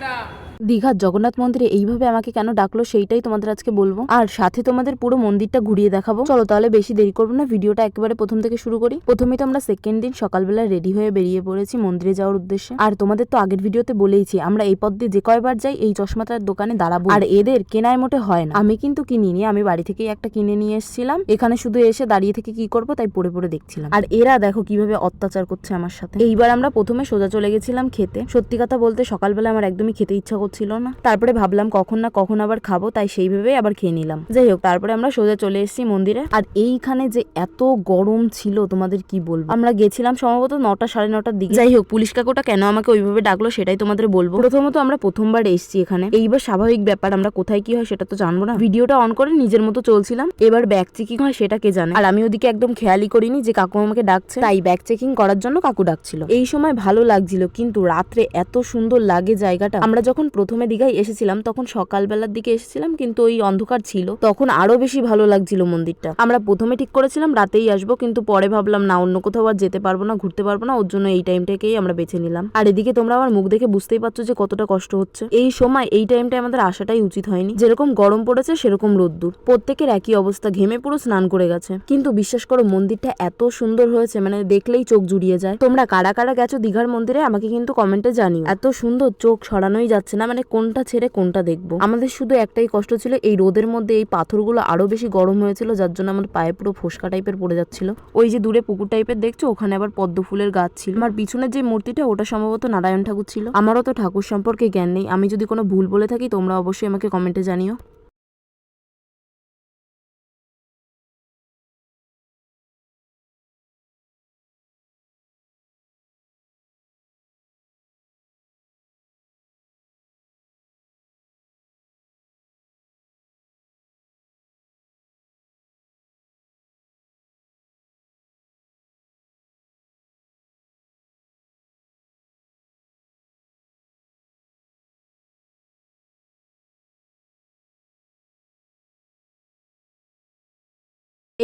是的。দীঘার জগন্নাথ মন্দিরে এইভাবে আমাকে কেন ডাকলো সেইটাই তোমাদের আজকে বলব। আর সাথে তোমাদের পুরো মন্দিরটা ঘুরিয়ে দেখাবো। চলো তাহলে বেশি দেরি করব না, ভিডিওটা একেবারে প্রথম থেকে শুরু করি। প্রথমেই তো আমরা সেকেন্ড দিন সকালবেলা রেডি হয়ে বেরিয়ে পড়েছি মন্দিরে যাওয়ার উদ্দেশ্যে। আর তোমাদের তো আগের ভিডিওতে বলেইছি, আমরা এই পথ দিয়ে যে কয়বার যাই, এই চশমাটার দোকানে দাঁড়াবো। আর এদের কেনায় মোটে হয় না। আমি কিন্তু কিনিনি, আমি বাড়ি থেকেই একটা কিনে নিয়ে এসেছিলাম। এখানে শুধু এসে দাঁড়িয়ে থেকে কি করব, তাই পড়ে পড়ে দেখছিলাম। আর এরা দেখো কীভাবে অত্যাচার করছে আমার সাথে। এইবার আমরা প্রথমে সোজা চলে গেছিলাম খেতে। সত্যি কথা বলতে সকালবেলা আমার একদমই খেতে ইচ্ছা করছিল না। তারপরে ভাবলাম কখন না কখন আবার খাব, তাই সেই ভেবে আবার খেয়ে নিলাম। যাই হোক, তারপরে আমরা সোজা চলে এসেছি মন্দিরে। আর এইখানে যে এত গরম ছিল, তোমাদের কি বলব? আমরা গেছিলাম সম্ভবত নটা সাড়ে নটার দিকে। যাই হোক, পুলিশ কাকুটা কেন আমাকে ওইভাবে ডাকলো সেটাই তোমাদের বলব। প্রথমত আমরা প্রথমবার এসেছি এখানে। এইবার স্বাভাবিক ব্যাপার, আমরা কোথায় কি হয় সেটা তো জানব না। ভিডিওটা অন করে নিজের মতো চলছিলাম। এবার ব্যাগ চেকিং হয় সেটা কে জানে? আর আমি ওদিকে একদম খেয়ালই করিনি যে কাকু আমাকে ডাকছে। তাই ব্যাগ চেকিং করার জন্য কাকু ডাকছিল। এই সময় ভালো লাগছিল, কিন্তু রাত্রে এত সুন্দর লাগে জায়গাটা। আমরা যখন প্রথমে দীঘায় এসেছিলাম, তখন সকালবেলার দিকে এসেছিলাম, কিন্তু ওই অন্ধকার ছিল। তখন আরও বেশি ভালো লাগছিল মন্দিরটা। আমরা প্রথমে ঠিক করেছিলাম, রাতেই আসব, কিন্তু পরে ভাবলাম, না, অন্য কোথাও আর যেতে পারব না, ঘুরতে পারব না, ওর জন্য এই টাইমটাকেই আমরা বেছে নিলাম। আর এদিকে তোমরা আমার মুখ দেখে বুঝতেই পারছ যে কতটা কষ্ট হচ্ছে। এই সময় এই টাইমটা আমাদের আসাটাই উচিত হয়নি। যেরকম গরম পড়েছে, সেরকম রোদ্দুর। প্রত্যেকের একই অবস্থা, ঘেমে পুরো স্নান করে গেছে। কিন্তু বিশ্বাস করো, মন্দিরটা এত সুন্দর হয়েছে মানে দেখলেই চোখ জুড়িয়ে যায়। তোমরা কারা কারা গেছো দীঘার মন্দিরে, আমাকে কিন্তু কমেন্টে জানিও। এত সুন্দর, চোখ সরানোই যাচ্ছে না। মানে কোনটা ছেড়ে কোনটা দেখব। আমাদের শুধু একটাই কষ্ট ছিল, এই রোদের মধ্যে এই পাথরগুলো আরও বেশি গরম হয়েছিল, যার জন্য আমার পায়ে পুরো ফোসকা টাইপের পড়ে যাচ্ছিল। ওই যে দূরে পুকুর টাইপের দেখছ, ওখানে আবার পদ্ম ফুলের গাছ ছিল। আমার পিছনের যে মূর্তিটা, ওটা সম্ভবত নারায়ণ ঠাকুর ছিল। আমারও তো ঠাকুর সম্পর্কে জ্ঞান নেই, আমি যদি কোনো ভুল বলে থাকি, তোমরা অবশ্যই আমাকে কমেন্টে জানিও।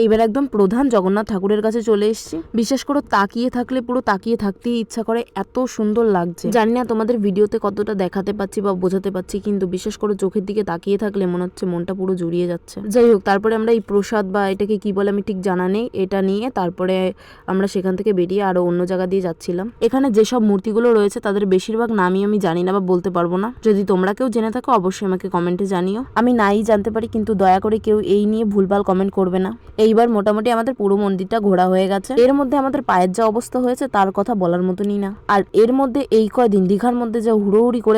এইবার একদম প্রধান জগন্নাথ ঠাকুরের কাছে চলে এসেছি। বিশেষ করে তাকিয়ে থাকলে পুরো তাকিয়ে থাকতেই ইচ্ছা করে, এত সুন্দর লাগছে। জানি না তোমাদের ভিডিওতে কতটা দেখাতে পাচ্ছি বা বোঝাতে পাচ্ছি, কিন্তু বিশেষ করে চোখের দিকে তাকিয়ে থাকলে মনে হচ্ছে মনটা পুরো জুড়িয়ে যাচ্ছে। যাই হোক, তারপরে আমরা এই প্রসাদ বা এটাকে কি বলে আমি ঠিক জানা নেই, এটা নিয়ে তারপরে আমরা সেখান থেকে বেরিয়ে আরও অন্য জায়গা দিয়ে যাচ্ছিলাম। এখানে যেসব মূর্তিগুলো রয়েছে তাদের বেশিরভাগ নামই আমি জানি না বা বলতে পারব না। যদি তোমরা কেউ জেনে থাকো, অবশ্যই আমাকে কমেন্টে জানিও। আমি নাই জানতে পারি, কিন্তু দয়া করে কেউ এই নিয়ে ভুলভাল কমেন্ট করবে না। এইবার মোটামুটি আমাদের পুরো মন্দিরটা ঘোরা হয়ে গেছে। এর মধ্যে আমাদের পায়ের যা অবস্থা হয়েছে, তার কথা বলার মতনই না। আর এর মধ্যে এই কয়দিন, দীঘার মধ্যে যা হুড়োহুড়ি করে